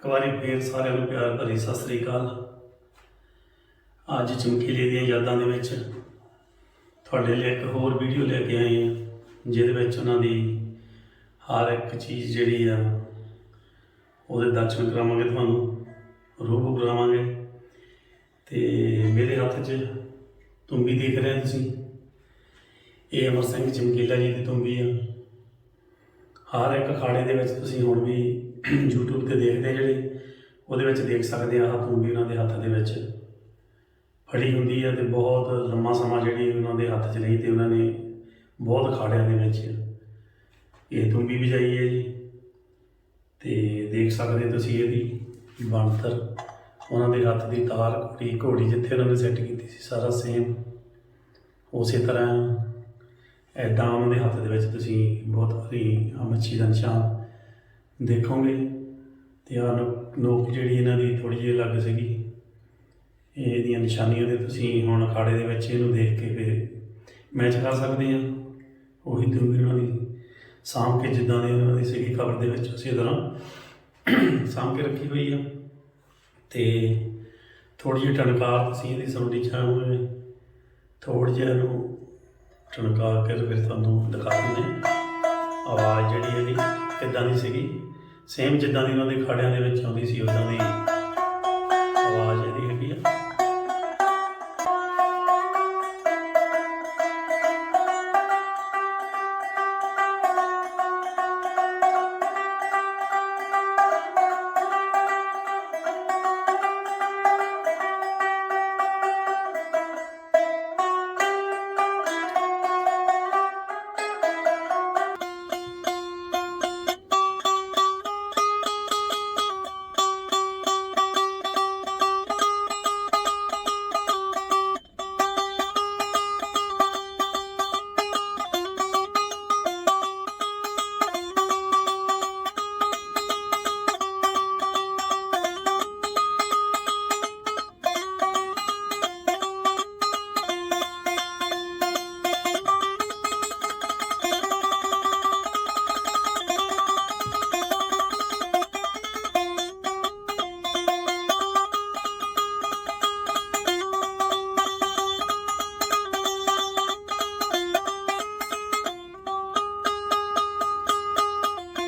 ਇੱਕ ਵਾਰੀ ਫੇਰ ਸਾਰਿਆਂ ਨੂੰ ਪਿਆਰ ਭਰੀ ਸਤਿ ਸ੍ਰੀ ਅਕਾਲ। ਅੱਜ ਚਮਕੀਲੇ ਦੀਆਂ ਯਾਦਾਂ ਦੇ ਵਿੱਚ ਤੁਹਾਡੇ ਲਈ ਇੱਕ ਹੋਰ ਵੀਡੀਓ ਲੈ ਕੇ ਆਏ ਹਾਂ, ਜਿਹਦੇ ਵਿੱਚ ਉਹਨਾਂ ਦੀ ਹਰ ਇੱਕ ਚੀਜ਼ ਜਿਹੜੀ ਆ, ਉਹਦੇ ਦਰਸ਼ਨ ਕਰਾਵਾਂਗੇ ਤੁਹਾਨੂੰ ਰੂਬੂ ਕਰਾਵਾਂਗੇ। ਤੇ ਮੇਰੇ ਹੱਥ 'ਚ ਤੁੰਬੀ ਦੇਖ ਰਹੇ ਤੁਸੀਂ? ਇਹ ਅਮਰ ਸਿੰਘ ਚਮਕੀਲਾ ਜੀ ਦੀ ਤੁੰਬੀ ਆ। ਹਰ ਇੱਕ ਅਖਾੜੇ ਦੇ ਵਿੱਚ ਤੁਸੀਂ ਹੁਣ ਵੀ YouTube ਤੇ ਦੇਖਦੇ ਜਿਹੜੇ ਉਹਦੇ ਵਿੱਚ ਦੇਖ ਸਕਦੇ ਆ, ਆਹ ਤੂੰਬੀ ਉਹਨਾਂ ਦੇ ਹੱਥ ਦੇ ਵਿੱਚ ਫੜੀ ਹੁੰਦੀ ਹੈ ਤੇ ਬਹੁਤ ਲੰਮਾ ਸਮਾਂ ਜਿਹੜੀ ਉਹਨਾਂ ਦੇ ਹੱਥ 'ਚ ਰਹੀ ਤੇ ਉਹਨਾਂ ਨੇ ਬਹੁਤ ਅਖਾੜਿਆਂ ਦੇ ਵਿੱਚ ਇਹ ਤੂੰਬੀ ਵਜਾਈ ਹੈ ਜੀ। ਤੇ ਦੇਖ ਸਕਦੇ ਤੁਸੀਂ ਇਹਦੀ ਬਣਤਰ, ਉਹਨਾਂ ਦੇ ਹੱਥ ਦੀ ਤਾਰ ਘੋੜੀ ਘੋੜੀ ਜਿੱਥੇ ਉਹਨਾਂ ਨੇ ਸੈੱਟ ਕੀਤੀ ਸੀ, ਸਾਰਾ ਸੇਮ ਉਸੇ ਤਰ੍ਹਾਂ ਐਦਾਂ ਉਹਨਾਂ ਦੇ ਹੱਥ ਦੇ ਵਿੱਚ ਤੁਸੀਂ ਬਹੁਤ ਵਾਰੀ ਮੱਛੀ ਦਾ ਨਿਸ਼ਾਨ ਦੇਖੋਗੇ ਤੇ ਆਹ ਨੋਕ ਜਿਹੜੀ ਇਹਨਾਂ ਦੀ ਥੋੜੀ ਜਿਹੀ ਅਲੱਗ ਸੀਗੀ ਇਹਦੀਆਂ ਨਿਸ਼ਾਨੀਆਂ ਦੇ ਤੁਸੀਂ ਹੁਣ ਅਖਾੜੇ ਦੇ ਵਿੱਚ ਇਹਨੂੰ ਦੇਖ ਕੇ ਫਿਰ ਮੈਚ ਕਰ ਸਕਦੇ ਆ। ਉਹੀ ਦੂਰੀ ਉਹਨਾਂ ਦੀ। ਸਾਂਭ ਕੇ ਜਿੱਦਾਂ ਦੀ ਉਹਨਾਂ ਦੀ ਸੀਗੀ ਖਬਰ ਦੇ ਵਿੱਚ ਉਸੇ ਤਰ੍ਹਾਂ। ਸਾਂਭ ਕੇ ਰੱਖੀ ਹੋਈ ਆ। ਤੇ ਥੋੜੀ ਜਿਹੀ ਟਣਕਾਰ ਤੁਸੀਂ ਇਹਦੀ ਸੁਣਨੀ ਚਾਹੋਗੇ। ਥੋੜੀ ਜਿਹੀ ਇਹਨੂੰ ਟਣਕਾ ਕੇ ਫਿਰ ਤੁਹਾਨੂੰ ਦਿਖਾ ਦਿੰਦੇ ਆਵਾਜ਼ ਜਿਹੜੀ ਇਹਦੀ ਕਿੱਦਾਂ ਦੀ ਸੀਗੀ। ਸੇਮ ਜਿੱਦਾਂ ਦੀ ਉਹਨਾਂ ਦੇ ਖਾੜਿਆਂ ਦੇ ਵਿੱਚ ਆਉਂਦੀ ਸੀ ਉਦਾਂ ਦੀ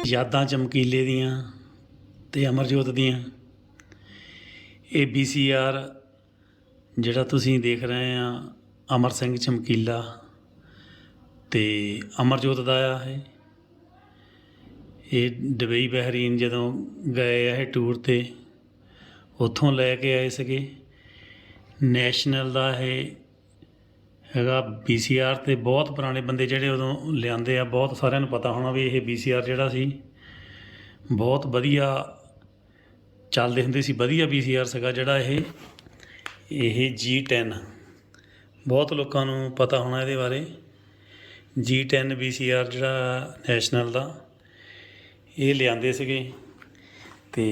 ਯਾਦਾਂ ਚਮਕੀਲੇ ਦੀਆਂ ਤੇ ਅਮਰਜੋਤ ਦੀਆਂ। ਇਹ BCR ਜਿਹੜਾ ਤੁਸੀਂ ਦੇਖ ਰਹੇ ਆ, ਅਮਰ ਸਿੰਘ ਚਮਕੀਲਾ ਤੇ ਅਮਰਜੋਤ ਦਾ ਆ ਹੈ ਇਹ ਦੁਬਈ ਬਹਿਰੀਨ ਜਦੋਂ ਗਏ ਆ ਇਹ ਟੂਰ ਤੇ, ਉੱਥੋਂ ਲੈ ਕੇ ਆਏ ਸੀਗੇ। ਨੈਸ਼ਨਲ ਦਾ ਇਹ ਹੈਗਾ BCR ਤੇ ਬਹੁਤ ਪੁਰਾਣੇ ਬੰਦੇ ਜਿਹੜੇ ਉਦੋਂ ਲਿਆਂਦੇ ਆ, ਬਹੁਤ ਸਾਰਿਆਂ ਨੂੰ ਪਤਾ ਹੋਣਾ ਵੀ ਇਹ BCR ਜਿਹੜਾ ਸੀ, ਬਹੁਤ ਵਧੀਆ ਚੱਲਦੇ ਹੁੰਦੇ ਸੀ, ਵਧੀਆ BCR ਸੀਗਾ ਜਿਹੜਾ ਇਹ ਇਹ G10 ਬਹੁਤ ਲੋਕਾਂ ਨੂੰ ਪਤਾ ਹੋਣਾ ਇਹਦੇ ਬਾਰੇ। G10 BCR ਜਿਹੜਾ ਨੈਸ਼ਨਲ ਦਾ, ਇਹ ਲਿਆਂਦੇ ਸੀਗੇ। ਤੇ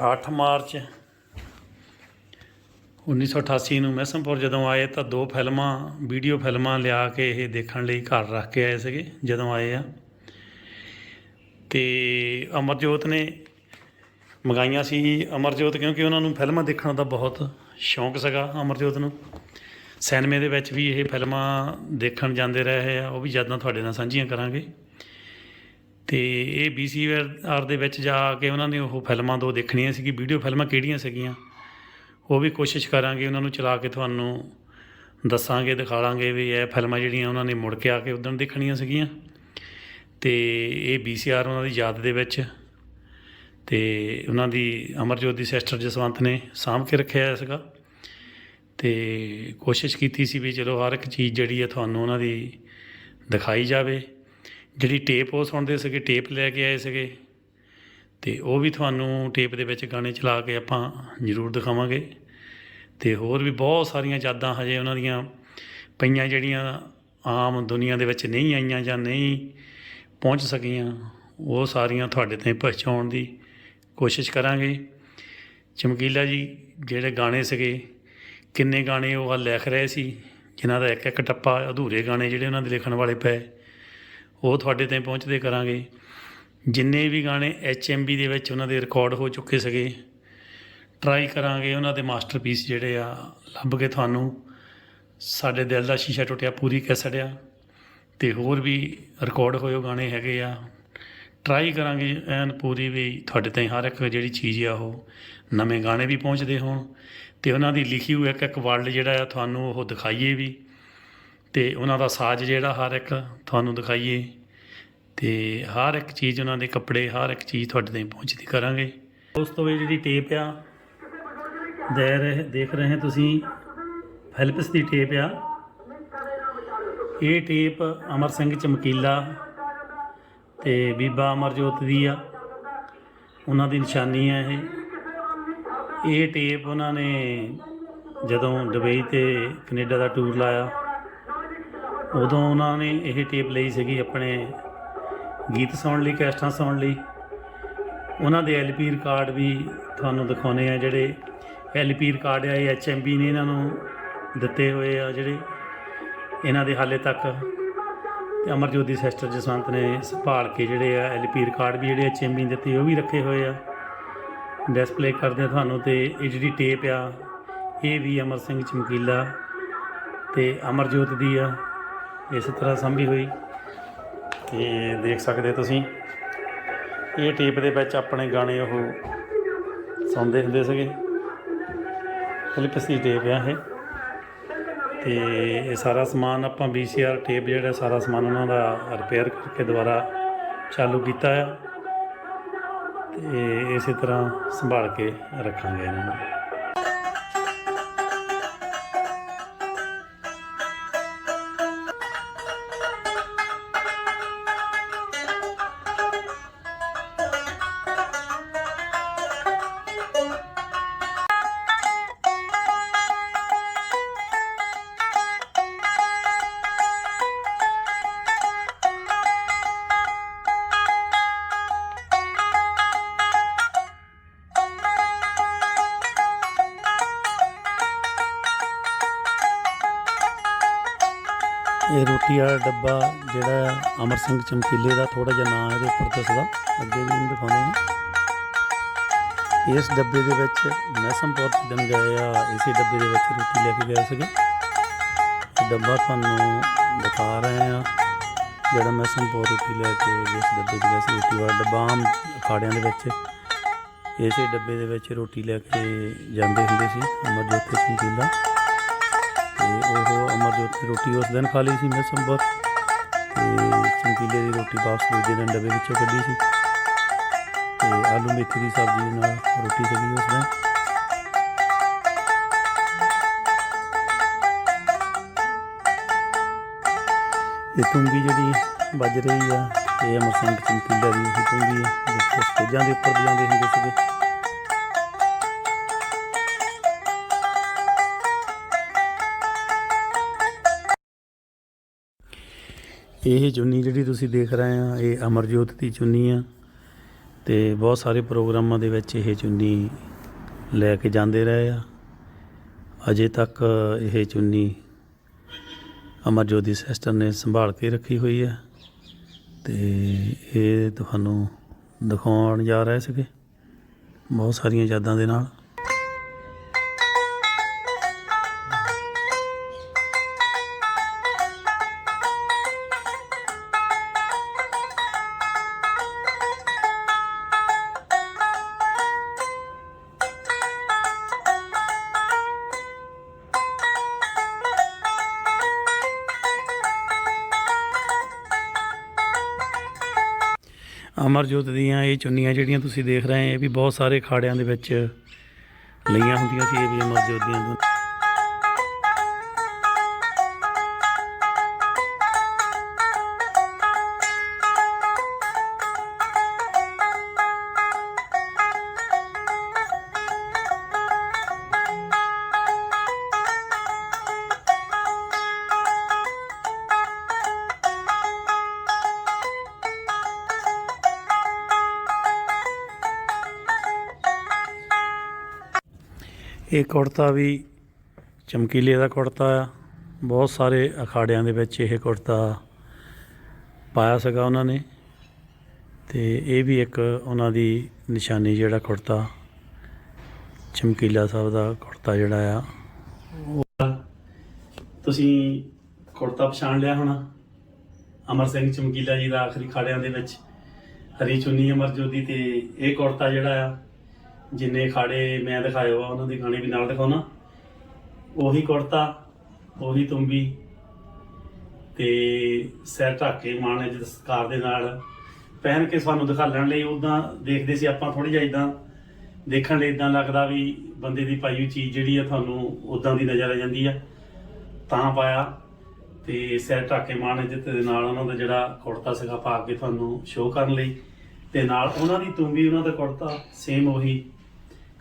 8 ਮਾਰਚ 1988 ਨੂੰ ਮਹਿਸਮਪੁਰ ਜਦੋਂ ਆਏ ਤਾਂ ਦੋ ਫਿਲਮਾਂ, ਵੀਡੀਓ ਫਿਲਮਾਂ ਲਿਆ ਕੇ ਇਹ ਦੇਖਣ ਲਈ ਘਰ ਰੱਖ ਕੇ ਆਏ ਸੀਗੇ, ਜਦੋਂ ਆਏ ਆ। ਤੇ ਅਮਰਜੋਤ ਨੇ ਮੰਗਾਈਆਂ ਸੀ ਅਮਰਜੋਤ ਕਿਉਂਕਿ ਉਹਨਾਂ ਨੂੰ ਫਿਲਮਾਂ ਦੇਖਣ ਦਾ ਬਹੁਤ ਸ਼ੌਂਕ ਸੀਗਾ ਅਮਰਜੋਤ ਨੂੰ। ਸਿਨੇਮੇ ਦੇ ਵਿੱਚ ਵੀ ਇਹ ਫਿਲਮਾਂ ਦੇਖਣ ਜਾਂਦੇ ਰਹੇ ਆ, ਉਹ ਵੀ ਯਾਦਾਂ ਤੁਹਾਡੇ ਨਾਲ ਸਾਂਝੀਆਂ ਕਰਾਂਗੇ। ਤੇ ਇਹ BCR ਦੇ ਵਿੱਚ ਜਾ ਕੇ ਉਹਨਾਂ ਨੇ ਉਹ ਫਿਲਮਾਂ ਦੋ ਦੇਖਣੀਆਂ ਸੀਗੀ ਵੀਡੀਓ ਫਿਲਮਾਂ ਕਿਹੜੀਆਂ ਸੀਗੀਆਂ? ਉਹ ਵੀ ਕੋਸ਼ਿਸ਼ ਕਰਾਂਗੇ, ਉਹਨਾਂ ਨੂੰ ਚਲਾ ਕੇ ਤੁਹਾਨੂੰ ਦੱਸਾਂਗੇ ਦਿਖਾਵਾਂਗੇ ਵੀ ਇਹ ਫਿਲਮਾਂ ਜਿਹੜੀਆਂ ਉਹਨਾਂ ਨੇ ਮੁੜ ਕੇ ਆ ਕੇ ਉਦੋਂ ਦੇਖਣੀਆਂ ਸੀਗੀਆਂ। ਤੇ ਇਹ BCR ਉਹਨਾਂ ਦੀ ਯਾਦ ਦੇ ਵਿੱਚ ਤੇ ਉਹਨਾਂ ਦੀ ਅਮਰਜੋਤ ਦੀ ਸਿਸਟਰ ਜਸਵੰਤ ਨੇ ਸਾਂਭ ਕੇ ਰੱਖਿਆ ਹੋਇਆ ਸੀਗਾ। ਤੇ ਕੋਸ਼ਿਸ਼ ਕੀਤੀ ਸੀ ਵੀ ਚਲੋ ਹਰ ਇੱਕ ਚੀਜ਼ ਜਿਹੜੀ ਹੈ ਤੁਹਾਨੂੰ ਉਹਨਾਂ ਦੀ ਦਿਖਾਈ ਜਾਵੇ। ਜਿਹੜੀ ਟੇਪ ਉਹ ਸੁਣਦੇ ਸੀਗੇ ਟੇਪ ਲੈ ਕੇ ਆਏ ਸੀਗੇ। ਅਤੇ ਉਹ ਵੀ ਤੁਹਾਨੂੰ ਟੇਪ ਦੇ ਵਿੱਚ ਗਾਣੇ ਚਲਾ ਕੇ ਆਪਾਂ ਜ਼ਰੂਰ ਦਿਖਾਵਾਂਗੇ। ਅਤੇ ਹੋਰ ਵੀ ਬਹੁਤ ਸਾਰੀਆਂ ਯਾਦਾਂ ਹਜੇ ਉਹਨਾਂ ਦੀਆਂ ਪਈਆਂ ਜਿਹੜੀਆਂ ਆਮ ਦੁਨੀਆ ਦੇ ਵਿੱਚ ਨਹੀਂ ਆਈਆਂ ਜਾਂ ਨਹੀਂ ਪਹੁੰਚ ਸਕੀਆਂ, ਉਹ ਸਾਰੀਆਂ ਤੁਹਾਡੇ 'ਤੇ ਪਹੁੰਚਾਉਣ ਦੀ ਕੋਸ਼ਿਸ਼ ਕਰਾਂਗੇ। ਚਮਕੀਲਾ ਜੀ ਜਿਹੜੇ ਗਾਣੇ ਸੀਗੇ, ਕਿੰਨੇ ਗਾਣੇ ਉਹ ਲਿਖ ਰਹੇ ਸੀ, ਜਿਨ੍ਹਾਂ ਦਾ ਇੱਕ ਇੱਕ ਟੱਪਾ ਅਧੂਰੇ ਗਾਣੇ ਜਿਹੜੇ ਉਹਨਾਂ ਦੇ ਲਿਖਣ ਵਾਲੇ ਪਏ, ਉਹ ਤੁਹਾਡੇ 'ਤੇ ਪਹੁੰਚਦੇ ਕਰਾਂਗੇ। ਜਿੰਨੇ ਵੀ ਗਾਣੇ ਐਚਐਮਬੀ ਦੇ ਵਿੱਚ ਉਹਨਾਂ ਦੇ ਰਿਕਾਰਡ ਹੋ ਚੁੱਕੇ ਸੀਗੇ ਟਰਾਈ ਕਰਾਂਗੇ ਉਹਨਾਂ ਦੇ ਮਾਸਟਰਪੀਸ ਜਿਹੜੇ ਆ, ਲੱਭ ਕੇ ਤੁਹਾਨੂੰ ਸਾਡੇ ਦਿਲ ਦਾ ਸ਼ੀਸ਼ਾ ਟੁੱਟਿਆ, ਪੂਰੀ ਕੈਸਟ ਆ ਤੇ ਹੋਰ ਵੀ ਰਿਕਾਰਡ ਹੋਏ ਉਹ ਗਾਣੇ ਹੈਗੇ ਆ। ਟਰਾਈ ਕਰਾਂਗੇ ਐਨ ਪੂਰੀ ਵੀ ਤੁਹਾਡੇ ਤਾਈਂ ਹਰ ਇੱਕ ਜਿਹੜੀ ਚੀਜ਼ ਆ ਉਹ ਨਵੇਂ ਗਾਣੇ ਵੀ ਪਹੁੰਚਦੇ ਹੋਣ ਤੇ ਉਹਨਾਂ ਦੀ ਲਿਖੀ ਹੋਈ ਇੱਕ ਇੱਕ ਵਰਡ ਜਿਹੜਾ ਆ ਤੁਹਾਨੂੰ ਉਹ ਦਿਖਾਈਏ ਵੀ ਤੇ ਉਹਨਾਂ ਦਾ ਸਾਜ਼ ਜਿਹੜਾ ਹਰ ਇੱਕ ਤੁਹਾਨੂੰ ਦਿਖਾਈਏ। ਤੇ ਹਰ ਇੱਕ ਚੀਜ਼ ਉਹਨਾਂ ਦੇ ਕੱਪੜੇ, ਹਰ ਇੱਕ ਚੀਜ਼ ਤੁਹਾਡੇ ਤਾਈਂ ਪਹੁੰਚਦੀ ਕਰਾਂਗੇ। ਉਸ ਤੋਂ ਇਹ ਜਿਹੜੀ ਟੇਪ ਆ ਦੇ ਰਹੇ, ਦੇਖ ਰਹੇ ਤੁਸੀਂ ਫੈਲਪਸ ਦੀ ਟੇਪ ਆ। ਇਹ ਟੇਪ ਅਮਰ ਸਿੰਘ ਚਮਕੀਲਾ ਤੇ ਬੀਬਾ ਅਮਰਜੋਤ ਦੀ ਆ। ਉਹਨਾਂ ਦੀ ਨਿਸ਼ਾਨੀ ਆ ਇਹ। ਇਹ ਟੇਪ ਉਹਨਾਂ ਨੇ ਜਦੋਂ ਦੁਬਈ ਤੇ ਕੈਨੇਡਾ ਦਾ ਟੂਰ ਲਾਇਆ, ਉਦੋਂ ਉਹਨਾਂ ਨੇ ਇਹ ਟੇਪ ਲਈ ਸੀਗੀ ਆਪਣੇ ਗੀਤ ਸੁਣਨ ਲਈ, ਕੈਸਟਾਂ ਸੁਣਨ ਲਈ। ਉਹਨਾਂ ਦੇ ਐਲਪੀ ਰਿਕਾਰਡ ਵੀ ਤੁਹਾਨੂੰ ਦਿਖਾਉਣੇ ਆ, ਜਿਹੜੇ ਐਲਪੀ ਰਿਕਾਰਡ ਆ, ਇਹ ਐਚਐਮਬੀ ਨੇ ਇਹਨਾਂ ਨੂੰ ਦਿੱਤੇ ਹੋਏ ਆ, ਜਿਹੜੇ ਇਹਨਾਂ ਦੇ ਹਾਲੇ ਤੱਕ ਤੇ ਅਮਰਜੋਤ ਦੀ ਸਿਸਟਰ ਜਸਵੰਤ ਨੇ ਸੰਭਾਲ ਕੇ ਜਿਹੜੇ ਆ ਐਲਪੀ ਰਿਕਾਰਡ ਵੀ ਜਿਹੜੇ ਐਚਐਮਬੀ ਦਿੱਤੇ, ਉਹ ਵੀ ਰੱਖੇ ਹੋਏ ਆ। ਡਿਸਪਲੇ ਕਰਦੇ ਤੁਹਾਨੂੰ ਤੇ ਇਹ ਜਿਹੜੀ ਟੇਪ ਆ, ਇਹ ਵੀ ਅਮਰ ਸਿੰਘ ਚਮਕੀਲਾ ਤੇ ਅਮਰਜੋਤ ਦੀ ਆ, ਇਸ ਤਰ੍ਹਾਂ ਸੰਭੀ ਹੋਈ। ਤੇ ਦੇਖ ਸਕਦੇ ਤੁਸੀਂ, ਇਹ ਟੇਪ ਦੇ ਵਿੱਚ ਆਪਣੇ ਗਾਣੇ ਉਹ ਸੁਣਦੇ ਹੁੰਦੇ ਸੀਗੇ। ਫਿਲਿਪਸ ਦੀ ਟੇਪ ਆ ਇਹ। ਤੇ ਇਹ ਸਾਰਾ ਸਮਾਨ ਆਪਾਂ VCR ਟੇਪ ਜਿਹੜਾ ਸਾਰਾ ਸਮਾਨ ਉਹਨਾਂ ਦਾ ਰਿਪੇਅਰ ਕਰਕੇ ਦੁਬਾਰਾ ਚਾਲੂ ਕੀਤਾ ਆ। ਤੇ ਇਸੇ ਤਰ੍ਹਾਂ ਸੰਭਾਲ ਕੇ ਰੱਖਾਂਗੇ ਇਹਨਾਂ ਨੂੰ। ਇਹ ਰੋਟੀ ਵਾਲਾ ਡੱਬਾ ਜਿਹੜਾ ਆ, ਅਮਰ ਸਿੰਘ ਚਮਕੀਲੇ ਦਾ ਥੋੜਾ ਜਿਹਾ ਨਾਂ ਇਹਦੇ ਉੱਪਰ ਦੱਸਦਾ। ਅੱਗੇ ਵੀ ਇਹਨੂੰ ਦਿਖਾਉਂਦੇ ਹਾਂ। ਇਸ ਡੱਬੇ ਦੇ ਵਿੱਚ ਮਹਿਸਮਪੁਰ ਦਿਨ ਗਏ ਆ ਇਸੇ ਡੱਬੇ ਦੇ ਵਿੱਚ ਰੋਟੀ ਲੈ ਕੇ ਗਏ ਸੀਗੇ। ਡੱਬਾ ਤੁਹਾਨੂੰ ਦਿਖਾ ਰਹੇ ਆ ਜਿਹੜਾ ਮਹਿਸਮਪੁਰ ਰੋਟੀ ਲੈ ਕੇ ਜਿਸ ਡੱਬੇ 'ਚ ਗਏ ਸੀ ਰੋਟੀ ਵਾਲਾ ਡੱਬਾ ਆਮ ਅਖਾੜਿਆਂ ਦੇ ਵਿੱਚ। ਇਸੇ ਡੱਬੇ ਦੇ ਵਿੱਚ ਰੋਟੀ ਲੈ ਕੇ ਜਾਂਦੇ ਹੁੰਦੇ ਸੀ ਅਮਰਜੋਤ ਤੇ ਚਮਕੀਲਾ। ਤੇ ਉਹ ਅਮਰਜੋਤ ਦੀ ਰੋਟੀ ਉਸ ਦਿਨ ਖਾ ਲਈ ਸੀ ਮੈਂ ਸੰਭਰ ਤੇ ਚਮਕੀਲੇ ਦੀ ਰੋਟੀ ਵਾਪਸ ਦੂਜੇ ਦਿਨ ਡੱਬੇ ਵਿੱਚੋਂ ਕੱਢੀ ਸੀ ਤੇ ਆਲੂ ਮੇਥੀ ਦੀ ਸਬਜ਼ੀ ਨਾਲ ਰੋਟੀ ਸੀਗੀ ਉਸ ਦਿਨ। ਇਹ ਤੁੰਬੀ ਜਿਹੜੀ ਵੱਜ ਰਹੀ ਆ, ਇਹ ਅਮਰ ਸਿੰਘ ਚਮਕੀਲਾ ਦੀ ਉਹੀ ਤੁੰਬੀ ਆ ਸਟੇਜਾਂ ਦੇ ਉੱਪਰ ਵਜਾਉਂਦੇ ਹੁੰਦੇ ਸੀਗੇ। ਇਹ ਚੁੰਨੀ ਜਿਹੜੀ ਤੁਸੀਂ ਦੇਖ ਰਹੇ ਆ, ਇਹ ਅਮਰਜੋਤ ਦੀ ਚੁੰਨੀ ਆ ਤੇ ਬਹੁਤ ਸਾਰੇ ਪ੍ਰੋਗਰਾਮਾਂ ਦੇ ਵਿੱਚ ਇਹ ਚੁੰਨੀ ਲੈ ਕੇ ਜਾਂਦੇ ਰਹੇ ਆ। ਅਜੇ ਤੱਕ ਇਹ ਚੁੰਨੀ ਅਮਰਜੋਤ ਦੀ ਸਿਸਟਰ ਨੇ ਸੰਭਾਲ ਕੇ ਰੱਖੀ ਹੋਈ ਹੈ ਤੇ ਇਹ ਤੁਹਾਨੂੰ ਦਿਖਾਉਣ ਜਾ ਰਹੇ ਸੀਗੇ। ਬਹੁਤ ਸਾਰੀਆਂ ਯਾਦਾਂ ਦੇ ਨਾਲ। ਅਮਰਜੋਤ ਦੀਆਂ ਇਹ ਚੁੰਨੀਆਂ ਜਿਹੜੀਆਂ ਤੁਸੀਂ ਦੇਖ ਰਹੇ ਆ ਇਹ ਵੀ ਬਹੁਤ ਸਾਰੇ ਖਾੜਿਆਂ ਦੇ ਵਿੱਚ ਲਈਆਂ ਹੁੰਦੀਆਂ ਸੀ, ਇਹ ਵੀ ਅਮਰਜੋਤ ਦੀਆਂ ਇਹ ਕੁੜਤਾ ਵੀ ਚਮਕੀਲੇ ਦਾ ਕੁੜਤਾ ਆ। ਬਹੁਤ ਸਾਰੇ ਅਖਾੜਿਆਂ ਦੇ ਵਿੱਚ ਇਹ ਕੁੜਤਾ ਪਾਇਆ ਸੀਗਾ ਉਹਨਾਂ ਨੇ ਤੇ ਇਹ ਵੀ ਇੱਕ ਉਹਨਾਂ ਦੀ ਨਿਸ਼ਾਨੀ ਜਿਹੜਾ ਕੁੜਤਾ, ਚਮਕੀਲਾ ਸਾਹਿਬ ਦਾ ਕੁੜਤਾ ਜਿਹੜਾ ਆ। ਤੁਸੀਂ ਕੁੜਤਾ ਪਛਾਣ ਲਿਆ ਹੋਣਾ? ਅਮਰ ਸਿੰਘ ਚਮਕੀਲਾ ਜੀ ਦਾ ਆਖਰੀ ਖਾੜਿਆਂ ਦੇ ਵਿੱਚ, ਹਰੀ ਚੁੰਨੀ ਅਮਰਜੋਤ ਦੀ ਤੇ ਇਹ ਕੁੜਤਾ ਜਿਹੜਾ ਆ ਜਿੰਨੇ ਖਾੜੇ ਮੈਂ ਦਿਖਾਏ ਆ, ਉਹਨਾਂ ਦੇ ਖਾਣੇ ਵੀ ਨਾਲ ਦਿਖਾਉਣਾ। ਉਹੀ ਕੁੜਤਾ, ਉਹੀ ਤੁੰਬੀ ਤੇ ਸਿਰ ਢੱਕ ਕੇ ਮਾਣ ਇੱਜ਼ਤ ਸਤਿਕਾਰ ਦੇ ਨਾਲ ਪਹਿਨ ਕੇ ਸਾਨੂੰ ਦਿਖਾ ਲੈਣ ਲਈ ਉਦਾਂ ਦੇਖਦੇ ਸੀ ਆਪਾਂ ਥੋੜੀ ਜਿਹਾ ਇਦਾਂ ਦੇਖਣ ਲਈ ਇਦਾਂ ਲੱਗਦਾ ਵੀ ਬੰਦੇ ਦੀ ਪਾਈ ਹੋਈ ਚੀਜ਼ ਜਿਹੜੀ ਆ ਤੁਹਾਨੂੰ ਉਦਾਂ ਦੀ ਨਜ਼ਰ ਆ ਜਾਂਦੀ ਆ। ਤਾਂ ਪਾਇਆ ਤੇ ਸਿਰ ਢੱਕ ਕੇ ਮਾਣ ਇੱਜ਼ਤ ਦੇ ਨਾਲ ਉਹਨਾਂ ਦਾ ਜਿਹੜਾ ਕੁੜਤਾ ਸੀਗਾ ਪਾ ਕੇ ਤੁਹਾਨੂੰ ਸ਼ੋਅ ਕਰਨ ਲਈ ਤੇ ਨਾਲ ਉਹਨਾਂ ਦੀ ਤੁੰਬੀ, ਉਹਨਾਂ ਦਾ ਕੁੜਤਾ ਸੇਮ ਉਹੀ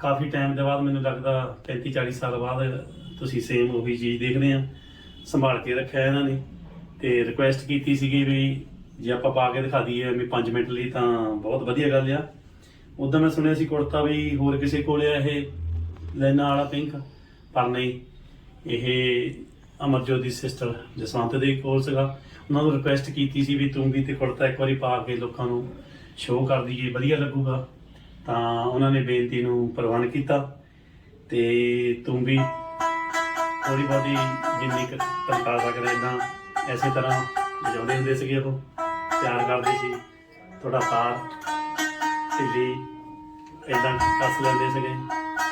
ਕਾਫੀ ਟਾਈਮ ਦੇ ਬਾਅਦ ਮੈਨੂੰ ਲੱਗਦਾ 35 40 ਸਾਲ ਬਾਅਦ ਤੁਸੀਂ ਸੇਮ ਉਹੀ ਚੀਜ਼ ਦੇਖਦੇ ਆ। ਸੰਭਾਲ ਕੇ ਰੱਖਿਆ ਇਹਨਾਂ ਨੇ ਤੇ ਰਿਕੁਐਸਟ ਕੀਤੀ ਸੀਗੀ ਵੀ ਜੇ ਆਪਾਂ ਪਾ ਕੇ ਦਿਖਾ ਦਈਏ ਵੀ 5 ਮਿੰਟ ਲਈ ਤਾਂ ਬਹੁਤ ਵਧੀਆ ਗੱਲ ਆ। ਉਦੋਂ ਮੈਂ ਸੁਣਿਆ ਸੀ ਕੁੜਤਾ ਵੀ ਹੋਰ ਕਿਸੇ ਕੋਲ ਆ ਇਹ ਲੈਣਾ ਵਾਲਾ ਪਿੰਕ ਪਰ ਨਹੀਂ, ਇਹ ਅਮਰਜੋਤ ਦੀ ਸਿਸਟਰ ਜਸਵੰਤ ਦੇ ਕੋਲ ਸੀਗਾ। ਉਹਨਾਂ ਨੂੰ ਰਿਕੁਐਸਟ ਕੀਤੀ ਸੀ ਵੀ ਤੂੰ ਵੀ ਤੇ ਕੁੜਤਾ ਇੱਕ ਵਾਰੀ ਪਾ ਕੇ ਲੋਕਾਂ ਨੂੰ ਸ਼ੋਅ ਕਰ ਦਈਏ, ਵਧੀਆ ਲੱਗੂਗਾ। ਤਾਂ ਉਹਨਾਂ ਨੇ ਬੇਨਤੀ ਨੂੰ ਪ੍ਰਵਾਨ ਕੀਤਾ ਤੇ ਤੂੰ ਵੀ ਥੋੜੀ ਬਹੁਤੀ ਜਿੰਨੀ ਕੁ ਤਨਖਾਹ ਸਕਦੇ ਇਦਾਂ ਐਸੇ ਤਰ੍ਹਾਂ ਵਜਾਉਂਦੇ ਹੁੰਦੇ ਸੀਗੇ ਉਹ, ਪਿਆਰ ਕਰਦੇ ਸੀ ਥੋੜਾ ਤਾਰ ਢਿੱਲੀ ਇਦਾਂ ਕੱਸ ਲੈਂਦੇ ਸੀਗੇ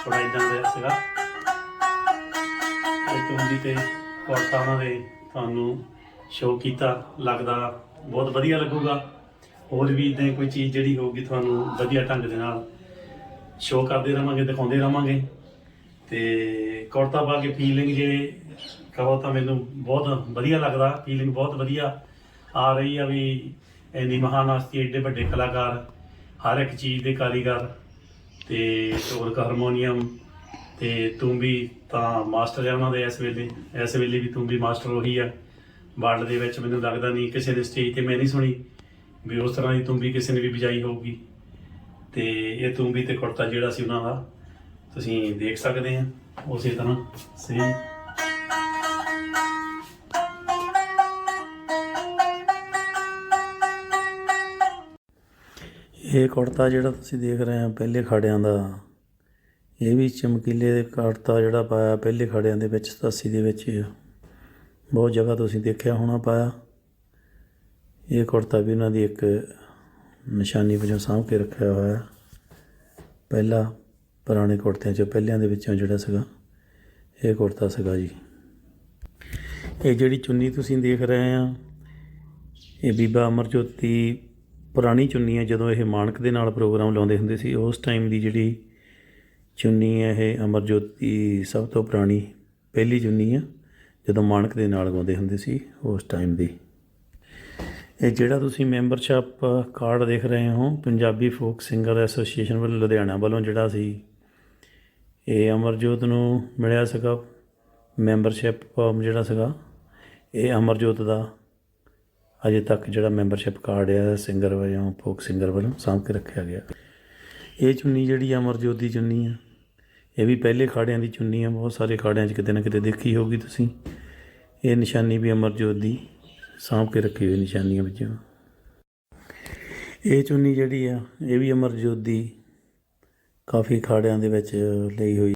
ਥੋੜਾ ਇਦਾਂ ਦਾ ਸੀਗਾ। ਇਹ ਤੂੰ ਵੀ ਤੇ ਔਰਤਾਂ ਉਹਨਾਂ ਦੇ ਤੁਹਾਨੂੰ ਸ਼ੋਅ ਕੀਤਾ, ਲੱਗਦਾ ਬਹੁਤ ਵਧੀਆ ਲੱਗੂਗਾ। ਹੋਰ ਵੀ ਇਦਾਂ ਕੋਈ ਚੀਜ਼ ਜਿਹੜੀ ਹੋਊਗੀ ਤੁਹਾਨੂੰ ਵਧੀਆ ਢੰਗ ਦੇ ਨਾਲ ਸ਼ੋਅ ਕਰਦੇ ਰਵਾਂਗੇ, ਦਿਖਾਉਂਦੇ ਰਵਾਂਗੇ। ਤੇ ਕੁੜਤਾ ਪਾ ਕੇ ਫੀਲਿੰਗ ਜੇ ਕਹੋ ਤਾਂ ਮੈਨੂੰ ਬਹੁਤ ਵਧੀਆ ਲੱਗਦਾ ਫੀਲਿੰਗ ਬਹੁਤ ਵਧੀਆ ਆ ਰਹੀ ਆ ਵੀ ਇੰਨੀ ਮਹਾਨ ਹਸਤੀ, ਏਡੇ ਵੱਡੇ ਕਲਾਕਾਰ, ਹਰ ਇੱਕ ਚੀਜ਼ ਦੇ ਕਾਰੀਗਰ ਤੇ ਢੋਲਕ ਹਾਰਮੋਨੀਅਮ ਤੇ ਤੂੰ ਵੀ ਤਾਂ ਮਾਸਟਰ ਹੈ ਉਹਨਾਂ ਦੇ ਇਸ ਵੇਲੇ ਇਸ ਵੇਲੇ ਵੀ ਤੂੰ ਵੀ ਮਾਸਟਰ ਉਹੀ ਆ। ਵਰਲਡ ਦੇ ਵਿੱਚ ਮੈਨੂੰ ਲੱਗਦਾ ਨਹੀਂ, ਕਿਸੇ ਨੇ ਸਟੇਜ ਤੇ ਮੈਂ ਨਹੀਂ ਸੁਣੀ। ਵੀ ਉਸ ਤਰ੍ਹਾਂ ਦੀ ਤੂੰ ਕਿਸੇ ਨੇ ਵੀ ਵਜਾਈ ਹੋਊਗੀ। ਤੇ ਇਹ ਤੂੰ ਵੀ ਤੇ ਕੁੜਤਾ ਜਿਹੜਾ ਸੀ ਉਹਨਾਂ ਦਾ, ਤੁਸੀਂ ਦੇਖ ਸਕਦੇ ਆ, ਉਸੇ ਤਰ੍ਹਾਂ ਸੇਮ ਇਹ ਕੁੜਤਾ ਜਿਹੜਾ ਤੁਸੀਂ ਦੇਖ ਰਹੇ ਆ ਪਹਿਲੇ ਖੜਿਆਂ ਦਾ, ਇਹ ਵੀ ਚਮਕੀਲੇ ਦੇ ਕੁੜਤਾ ਜਿਹੜਾ ਪਾਇਆ ਪਹਿਲੇ ਖੜਿਆਂ ਦੇ ਵਿੱਚ 87 ਦੇ ਵਿੱਚ ਬਹੁਤ ਜਗ੍ਹਾ ਤੁਸੀਂ ਦੇਖਿਆ ਹੋਣਾ ਪਾਇਆ। ਇਹ ਕੁੜਤਾ ਵੀ ਉਹਨਾਂ ਦੀ ਇੱਕ ਨਿਸ਼ਾਨੀ ਵਜੋਂ ਸਾਂਭ ਕੇ ਰੱਖਿਆ ਹੋਇਆ ਹੈ। ਪਹਿਲਾ ਪੁਰਾਣੇ ਕੁੜਤਿਆਂ ਚੋਂ ਪਹਿਲਿਆਂ ਦੇ ਵਿੱਚੋਂ ਜਿਹੜਾ ਸੀਗਾ, ਇਹ ਕੁੜਤਾ ਸੀਗਾ ਜੀ। ਇਹ ਜਿਹੜੀ ਚੁੰਨੀ ਤੁਸੀਂ ਦੇਖ ਰਹੇ ਆ, ਇਹ ਬੀਬਾ ਅਮਰਜੋਤ ਦੀ ਪੁਰਾਣੀ ਚੁੰਨੀ ਹੈ ਜਦੋਂ ਇਹ ਮਾਨਕ ਦੇ ਨਾਲ ਪ੍ਰੋਗਰਾਮ ਲਾਉਂਦੇ ਹੁੰਦੇ ਸੀ, ਉਸ ਟਾਈਮ ਦੀ ਜਿਹੜੀ ਚੁੰਨੀ ਹੈ ਇਹ ਅਮਰਜੋਤ ਦੀ ਸਭ ਤੋਂ ਪੁਰਾਣੀ ਪਹਿਲੀ ਚੁੰਨੀ ਆ, ਜਦੋਂ ਮਾਨਕ ਦੇ ਨਾਲ ਗਾਉਂਦੇ ਹੁੰਦੇ ਸੀ ਉਸ ਟਾਈਮ ਦੀ। ਇਹ ਜਿਹੜਾ ਤੁਸੀਂ ਮੈਂਬਰਸ਼ਿਪ ਕਾਰਡ ਦੇਖ ਰਹੇ ਹੋ, ਪੰਜਾਬੀ ਫੋਕ ਸਿੰਗਰ ਐਸੋਸੀਏਸ਼ਨ ਵੱਲੋਂ, ਲੁਧਿਆਣਾ ਵੱਲੋਂ ਜਿਹੜਾ ਸੀ, ਇਹ ਅਮਰਜੋਤ ਨੂੰ ਮਿਲਿਆ ਸੀਗਾ ਮੈਂਬਰਸ਼ਿਪ ਫਾਰਮ ਜਿਹੜਾ ਸੀਗਾ, ਇਹ ਅਮਰਜੋਤ ਦਾ ਅਜੇ ਤੱਕ ਜਿਹੜਾ ਮੈਂਬਰਸ਼ਿਪ ਕਾਰਡ ਹੈ ਸਿੰਗਰ ਵਜੋਂ ਫੋਕ ਸਿੰਗਰ ਵੱਲੋਂ ਸਾਂਭ ਕੇ ਰੱਖਿਆ ਗਿਆ। ਇਹ ਚੁੰਨੀ ਜਿਹੜੀ ਅਮਰਜੋਤ ਦੀ ਚੁੰਨੀ ਆ, ਇਹ ਵੀ ਪਹਿਲੇ ਖਾੜਿਆਂ ਦੀ ਚੁੰਨੀ ਆ, ਬਹੁਤ ਸਾਰੇ ਖਾੜਿਆਂ 'ਚ ਕਿਤੇ ਨਾ ਕਿਤੇ ਦੇਖੀ ਹੋਊਗੀ ਤੁਸੀਂ। ਇਹ ਨਿਸ਼ਾਨੀ ਵੀ ਅਮਰਜੋਤ ਦੀ। ਸਾਂਭ ਕੇ ਰੱਖੀ ਹੋਈ ਨਿਸ਼ਾਨੀਆਂ ਵਿੱਚੋਂ। ਇਹ ਚੁੰਨੀ ਜਿਹੜੀ ਆ, ਇਹ ਵੀ ਅਮਰਜੋਤ ਦੀ ਕਾਫੀ ਅਖਾੜਿਆਂ ਦੇ ਵਿੱਚ ਲਈ ਹੋਈ।